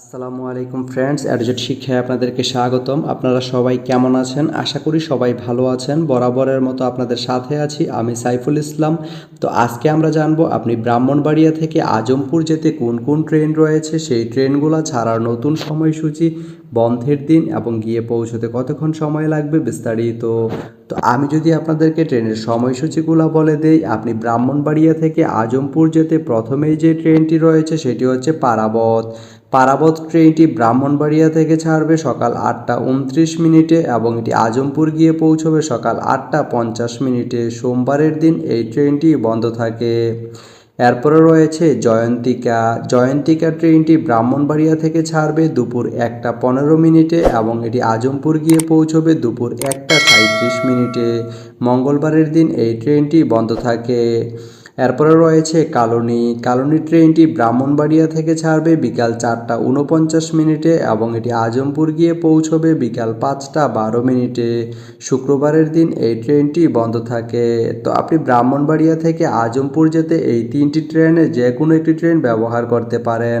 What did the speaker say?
আসসালামু আলাইকুম ফ্রেন্ডস অ্যাডজেট শিক্ষায় আপনাদেরকে স্বাগতম। আপনারা সবাই কেমন আছেন? আশা করি সবাই ভালো আছেন। বরাবরের মতো আপনাদের সাথে আছি আমি সাইফুল ইসলাম। তো আজকে আমরা জানব, আপনি ব্রাহ্মণবাড়িয়া থেকে আজমপুর যেতে কোন কোন ট্রেন রয়েছে? সেই ট্রেনগুলো ছাড়ার নতুন সময়সূচি বন্ধের দিন এবং গিয়ে পৌঁছতে কতক্ষণ সময় লাগবে বিস্তারিত? তো আমি যদি আপনাদেরকে ট্রেনের সময়সূচিগুলো বলে দেই, আপনি ব্রাহ্মণবাড়িয়া থেকে আজমপুর যেতে প্রথমেই যে ট্রেনটি রয়েছে সেটি হচ্ছে পারাবত। পারাবত ট্রেনটি ব্রাহ্মণবাড়িয়া থেকে ছাড়বে সকাল আটটা উনত্রিশ মিনিটে এবং এটি আজমপুর গিয়ে পৌঁছবে সকাল আটটা পঞ্চাশ মিনিটে। সোমবারের দিন এই ট্রেনটি বন্ধ থাকে। এরপরে রয়েছে জয়ন্তিকা। জয়ন্তিকা ট্রেনটি ব্রাহ্মণবাড়িয়া থেকে ছাড়বে দুপুর একটা পনেরো মিনিটে এবং এটি আজমপুর গিয়ে পৌঁছবে দুপুর একটা সাঁত্রিশ মিনিটে। মঙ্গলবারের দিন এই ট্রেনটি বন্ধ থাকে। এরপরে রয়েছে কালনী। কালনী ট্রেনটি ব্রাহ্মণবাড়িয়া থেকে ছাড়বে বিকাল চারটা উনপঞ্চাশ মিনিটে এবং এটি আজমপুর গিয়ে পৌঁছবে বিকাল পাঁচটা বারো মিনিটে। শুক্রবারের দিন এই ট্রেনটি বন্ধ থাকে। তো আপনি ব্রাহ্মণবাড়িয়া থেকে আজমপুর যেতে এই তিনটি ট্রেনে যে কোনো একটি ট্রেন ব্যবহার করতে পারেন।